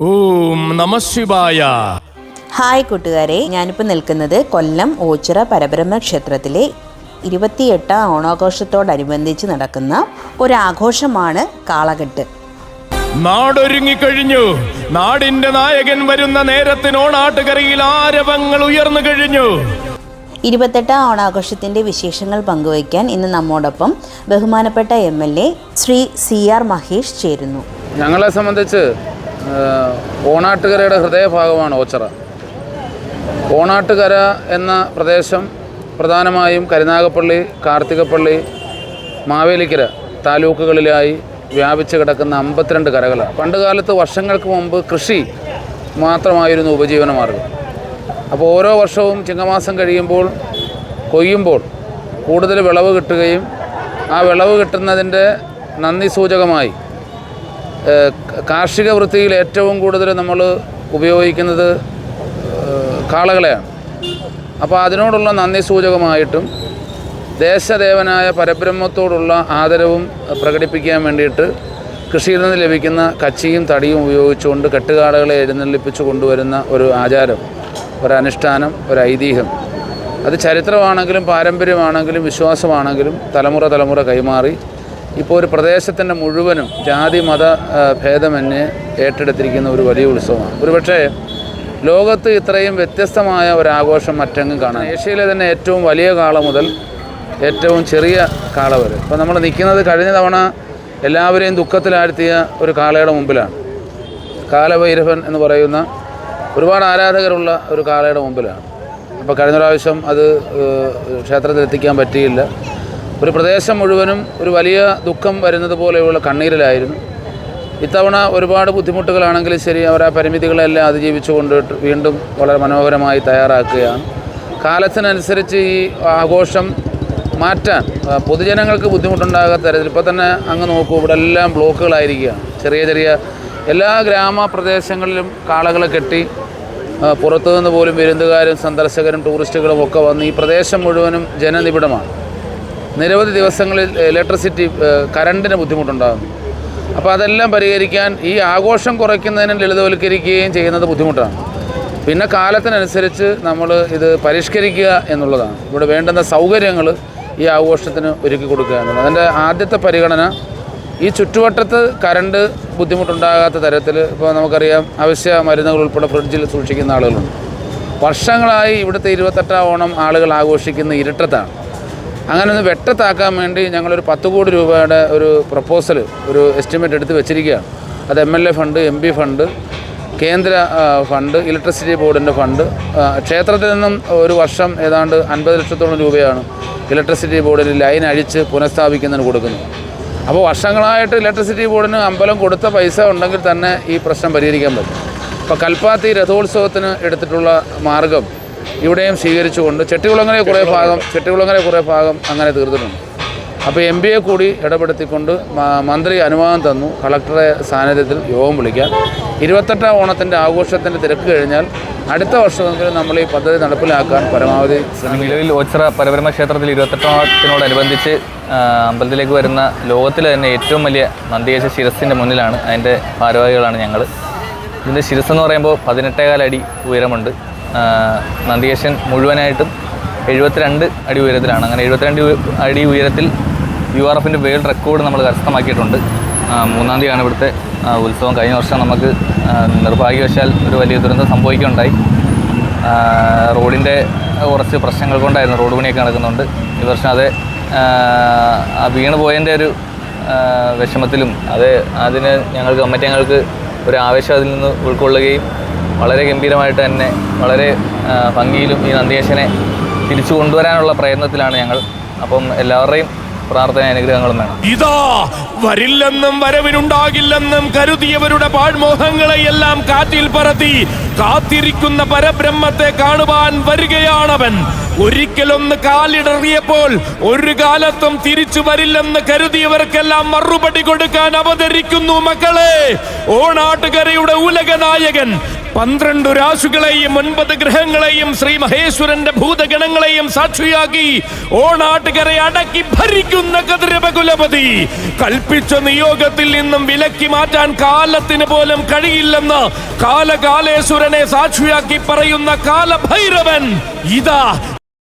ഓം Namah Shivaya hi കൂട്ടുകാരെ ഞാനിപ്പോൾ നിൽക്കുന്നത് കൊല്ലം ഓച്ചിറ പരബ്രഹ്മ ക്ഷേത്രത്തിലെ ഇരുപത്തിയെട്ടാം ഓണാഘോഷത്തോടനുബന്ധിച്ച് നടക്കുന്ന ഒരാഘോഷമാണ് കാളകെട്ട്. നാടൊരുങ്ങിക്കഴിഞ്ഞു നാടിന്റെ നായകൻ വരുന്ന നേരത്തിന് ഓണാട്ടുകരയിൽ ആരവങ്ങൾ ഉയർന്നു കഴിഞ്ഞു. ഇരുപത്തെട്ടാം ഓണാഘോഷത്തിന്റെ വിശേഷങ്ങൾ പങ്കുവയ്ക്കാൻ ഇന്ന് നമ്മോടൊപ്പം ബഹുമാനപ്പെട്ട M L A Shri C R Mahesh ചേരുന്നു. ഞങ്ങളെ സംബന്ധിച്ച് ഓണാട്ടുകരയുടെ ഹൃദയഭാഗമാണ് ഓച്ചറ. ഓണാട്ടുകര എന്ന പ്രദേശം പ്രധാനമായും കരുനാഗപ്പള്ളി കാർത്തികപ്പള്ളി മാവേലിക്കര താലൂക്കുകളിലായി വ്യാപിച്ച് കിടക്കുന്ന അമ്പത്തിരണ്ട് കരകളാണ്. പണ്ട് കാലത്ത് വർഷങ്ങൾക്ക് മുമ്പ് കൃഷി മാത്രമായിരുന്നു ഉപജീവന മാർഗം. അപ്പോൾ ഓരോ വർഷവും ചിങ്ങമാസം കഴിയുമ്പോൾ കൊയ്യുമ്പോൾ കൂടുതൽ വിളവ് കിട്ടുകയും ആ വിളവ് കിട്ടുന്നതിന്റെ നന്ദി സൂചകമായി കാർഷിക വൃത്തിയിൽ ഏറ്റവും കൂടുതൽ നമ്മൾ ഉപയോഗിക്കുന്നത് കാളകളെയാണ്. അപ്പോൾ അതിനോടുള്ള നന്ദി സൂചകമായിട്ടും ദേശദേവനായ പരബ്രഹ്മത്തോടുള്ള ആദരവും പ്രകടിപ്പിക്കാൻ വേണ്ടിയിട്ട് കൃഷിയിൽ നിന്ന് ലഭിക്കുന്ന കച്ചിയും തടിയും ഉപയോഗിച്ചുകൊണ്ട് കെട്ടുകാളകളെ എഴുന്നള്ളിപ്പിച്ച് കൊണ്ടുവരുന്ന ഒരു ആചാരം ഒരനുഷ്ഠാനം ഒരു ഐതിഹ്യം. അത് ചരിത്രമാണെങ്കിലും പാരമ്പര്യമാണെങ്കിലും വിശ്വാസമാണെങ്കിലും തലമുറ തലമുറ കൈമാറി ഇപ്പോൾ ഒരു പ്രദേശത്തിന്റെ മുഴുവനും ജാതി മത ഭേദമന്യേ ഏറ്റെടുത്തിരിക്കുന്ന ഒരു വലിയ ഉത്സവമാണ്. ഒരുപക്ഷേ ലോകത്ത് ഇത്രയും വ്യത്യസ്തമായ ഒരാഘോഷം മറ്റെങ്ങും കാണാം ഏഷ്യയിലെ തന്നെ ഏറ്റവും വലിയ കാള മുതൽ ഏറ്റവും ചെറിയ കാള വരെ. ഇപ്പോൾ നമ്മൾ നിൽക്കുന്നത് കഴിഞ്ഞ തവണ എല്ലാവരെയും ദുഃഖത്തിലാഴ്ത്തിയ ഒരു കാളയുടെ മുമ്പിലാണ്. കാലഭൈരവൻ എന്ന് പറയുന്ന ഒരുപാട് ആരാധകരുള്ള ഒരു കാളയുടെ മുമ്പിലാണ്. അപ്പോൾ കഴിഞ്ഞ പ്രാവശ്യം അത് ക്ഷേത്രത്തിൽ എത്തിക്കാൻ പറ്റിയില്ല. ഒരു പ്രദേശം മുഴുവനും ഒരു വലിയ ദുഃഖം വരുന്നത് പോലെയുള്ള കണ്ണീരിലായിരുന്നു. ഇത്തവണ ഒരുപാട് ബുദ്ധിമുട്ടുകളാണെങ്കിലും ശരി അവർ ആ പരിമിതികളെല്ലാം അതിജീവിച്ചുകൊണ്ട് വീണ്ടും വളരെ മനോഹരമായി തയ്യാറാക്കുകയാണ്. കാലത്തിനനുസരിച്ച് ഈ ആഘോഷം മാറ്റാൻ പൊതുജനങ്ങൾക്ക് ബുദ്ധിമുട്ടുണ്ടാകാത്ത തരത്തിൽ ഇപ്പോൾ തന്നെ അങ്ങ് നോക്കൂ ഇവിടെ എല്ലാം ബ്ലോക്കുകളായിരിക്കുകയാണ്. ചെറിയ ചെറിയ എല്ലാ ഗ്രാമപ്രദേശങ്ങളിലും കാളകളെ കെട്ടി പുറത്തു നിന്ന് പോലും വിരുന്നുകാരും സന്ദർശകരും ടൂറിസ്റ്റുകളും ഒക്കെ വന്ന് ഈ പ്രദേശം മുഴുവനും ജനനിബിഡമാണ്. നിരവധി ദിവസങ്ങളിൽ ഇലക്ട്രിസിറ്റി കറണ്ടിന് ബുദ്ധിമുട്ടുണ്ടാകുന്നു അപ്പോൾ അതെല്ലാം പരിഹരിക്കാൻ ഈ ആഘോഷം കുറയ്ക്കുന്നതിനും ലളിതവൽക്കരിക്കുകയും ചെയ്യുന്നത് ബുദ്ധിമുട്ടാണ്. പിന്നെ കാലത്തിനനുസരിച്ച് നമ്മൾ ഇത് പരിഷ്കരിക്കുക എന്നുള്ളതാണ്. ഇവിടെ വേണ്ടുന്ന സൗകര്യങ്ങൾ ഈ ആഘോഷത്തിന് ഒരുക്കി കൊടുക്കുക എന്നുള്ളത്. അതിന്റെ ആദ്യത്തെ പരിഗണന ഈ ചുറ്റുവട്ടത്ത് കറണ്ട് ബുദ്ധിമുട്ടുണ്ടാകാത്ത തരത്തിൽ ഇപ്പോൾ നമുക്കറിയാം അവശ്യ മരുന്നുകൾ ഉൾപ്പെടെ ഫ്രിഡ്ജിൽ സൂക്ഷിക്കുന്ന ആളുകളുണ്ട്. വർഷങ്ങളായി ഇവിടുത്തെ ഇരുപത്തെട്ടാം ഓണം ആളുകൾ ആഘോഷിക്കുന്ന ഇരുട്ടത്താണ്. അങ്ങനെ ഒന്ന് വെട്ടത്താക്കാൻ വേണ്ടി ഞങ്ങളൊരു പത്ത് കോടി രൂപയുടെ ഒരു പ്രപ്പോസൽ ഒരു എസ്റ്റിമേറ്റ് എടുത്ത് വെച്ചിരിക്കുകയാണ്. അത് M L A fund M P fund കേന്ദ്ര ഫണ്ട് ഇലക്ട്രിസിറ്റി ബോർഡിന്റെ ഫണ്ട്. ക്ഷേത്രത്തിൽ നിന്നും ഒരു വർഷം ഏതാണ്ട് അൻപത് ലക്ഷത്തോളം രൂപയാണ് ഇലക്ട്രിസിറ്റി ബോർഡിൽ ലൈൻ അഴിച്ച് പുനഃസ്ഥാപിക്കുന്നതിന് കൊടുക്കുന്നത്. അപ്പോൾ വർഷങ്ങളായിട്ട് ഇലക്ട്രിസിറ്റി ബോർഡിന് അമ്പലം കൊടുത്ത പൈസ ഉണ്ടെങ്കിൽ തന്നെ ഈ പ്രശ്നം പരിഹരിക്കാൻ പറ്റും. അപ്പോൾ കൽപ്പാത്തി രഥോത്സവത്തിന് എടുത്തിട്ടുള്ള മാർഗം ഇവിടെയും സ്വീകരിച്ചുകൊണ്ട് ചെട്ടികുളങ്ങരെ കുറേ ഭാഗം ചെട്ടികുളങ്ങരെ കുറേ ഭാഗം അങ്ങനെ തീർത്തിട്ടുണ്ട്. അപ്പോൾ എം ബി എ കൂടി ഇടപെടുത്തിക്കൊണ്ട് മന്ത്രി അനുവാദം തന്നു. കളക്ടറെ സാന്നിധ്യത്തിൽ യോഗം വിളിക്കാൻ ഇരുപത്തെട്ടാം ഓണത്തിന്റെ ആഘോഷത്തിന്റെ തിരക്ക് കഴിഞ്ഞാൽ അടുത്ത വർഷമെങ്കിലും നമ്മൾ ഈ പദ്ധതി നടപ്പിലാക്കാൻ പരമാവധി നിലവിൽ ഓച്ചിറ പരബ്രഹ്മ ക്ഷേത്രത്തിൽ ഇരുപത്തെട്ടാമത്തിനോടനുബന്ധിച്ച് ആ, അമ്പലത്തിലേക്ക് വരുന്ന ലോകത്തിലെ തന്നെ ഏറ്റവും വലിയ നന്ദികേശ ശിരസിന്റെ മുന്നിലാണ് അതിന്റെ ഭാരവാഹികളാണ് ഞങ്ങൾ ഇതിന്റെ ശിരസ് എന്ന് പറയുമ്പോൾ പതിനെട്ടേകാലടി ഉയരമുണ്ട്. നന്ദികേശൻ മുഴുവനായിട്ടും എഴുപത്തിരണ്ട് അടി ഉയരത്തിലാണ്. അങ്ങനെ എഴുപത്തിരണ്ട് അടി ഉയരത്തിൽ യു ആർ എഫിന്റെ വേൾഡ് റെക്കോർഡ് നമ്മൾ കരസ്ഥമാക്കിയിട്ടുണ്ട്. മൂന്നാം തീയതിയാണ് ഇവിടുത്തെ ഉത്സവം. കഴിഞ്ഞ വർഷം നമുക്ക് നിർഭാഗ്യവശാൽ ഒരു വലിയ ദുരന്തം സംഭവിക്കുകയുണ്ടായി. റോഡിന്റെ കുറച്ച് പ്രശ്നങ്ങൾ കൊണ്ടായിരുന്നു റോഡ് പണിയൊക്കെ നടക്കുന്നുണ്ട്. ഈ വർഷം അത് വീണ് പോയതിന്റെ ഒരു വിഷമത്തിലും അത് അതിന് ഞങ്ങൾക്ക് കമ്മിറ്റി ഞങ്ങൾക്ക് ഒരു ആവേശം അതിൽ നിന്ന് ഉൾക്കൊള്ളുകയും വളരെ ഗംഭീരമായിട്ട് തന്നെ വളരെ ഭംഗിയിലും ഈ നന്ദിയേശനെ തിരിച്ചു കൊണ്ടുവരാനുള്ള പ്രയത്നത്തിലാണ് ഞങ്ങൾ. അപ്പം എല്ലാവരുടെയും പ്രാർത്ഥന അനുഗ്രഹങ്ങളും വേണം. ഇതാ വരില്ലെന്നും വരവിനുണ്ടാകില്ലെന്നും കരുതിയവരുടെ പാഴ്മോഹങ്ങളെയെല്ലാം കാറ്റിൽ പറത്തി കാത്തിരിക്കുന്ന പരബ്രഹ്മത്തെ കാണുവാൻ വരികയാണവൻ. ഒരിക്കലൊന്ന് കാലിടറിയപ്പോൾ ഒരു കാലത്തും തിരിച്ചു വരില്ലെന്ന് കരുതിയവർക്കെല്ലാം മറുപടി കൊടുക്കാൻ അവതരിക്കുന്നു മക്കളെ. ഓണാട്ടുകരയുടെ ഉലകനായകൻ പന്ത്രണ്ട് രാശുകളെയും ഒൻപത് ഗ്രഹങ്ങളെയും ശ്രീ മഹേശ്വരന്റെ ഭൂതഗണങ്ങളെയും സാക്ഷിയാക്കി ഓണാട്ടുകരെ അടക്കി ഭരിക്കുന്ന കതിരപകുലപതി. കൽപ്പിച്ച നിയോഗത്തിൽ നിന്നും വിലക്കി മാറ്റാൻ കാലത്തിന് പോലും കഴിയില്ലെന്ന് കാലകാലേശ്വരനെ സാക്ഷിയാക്കി പറയുന്ന കാലഭൈരവൻ. ഇതാ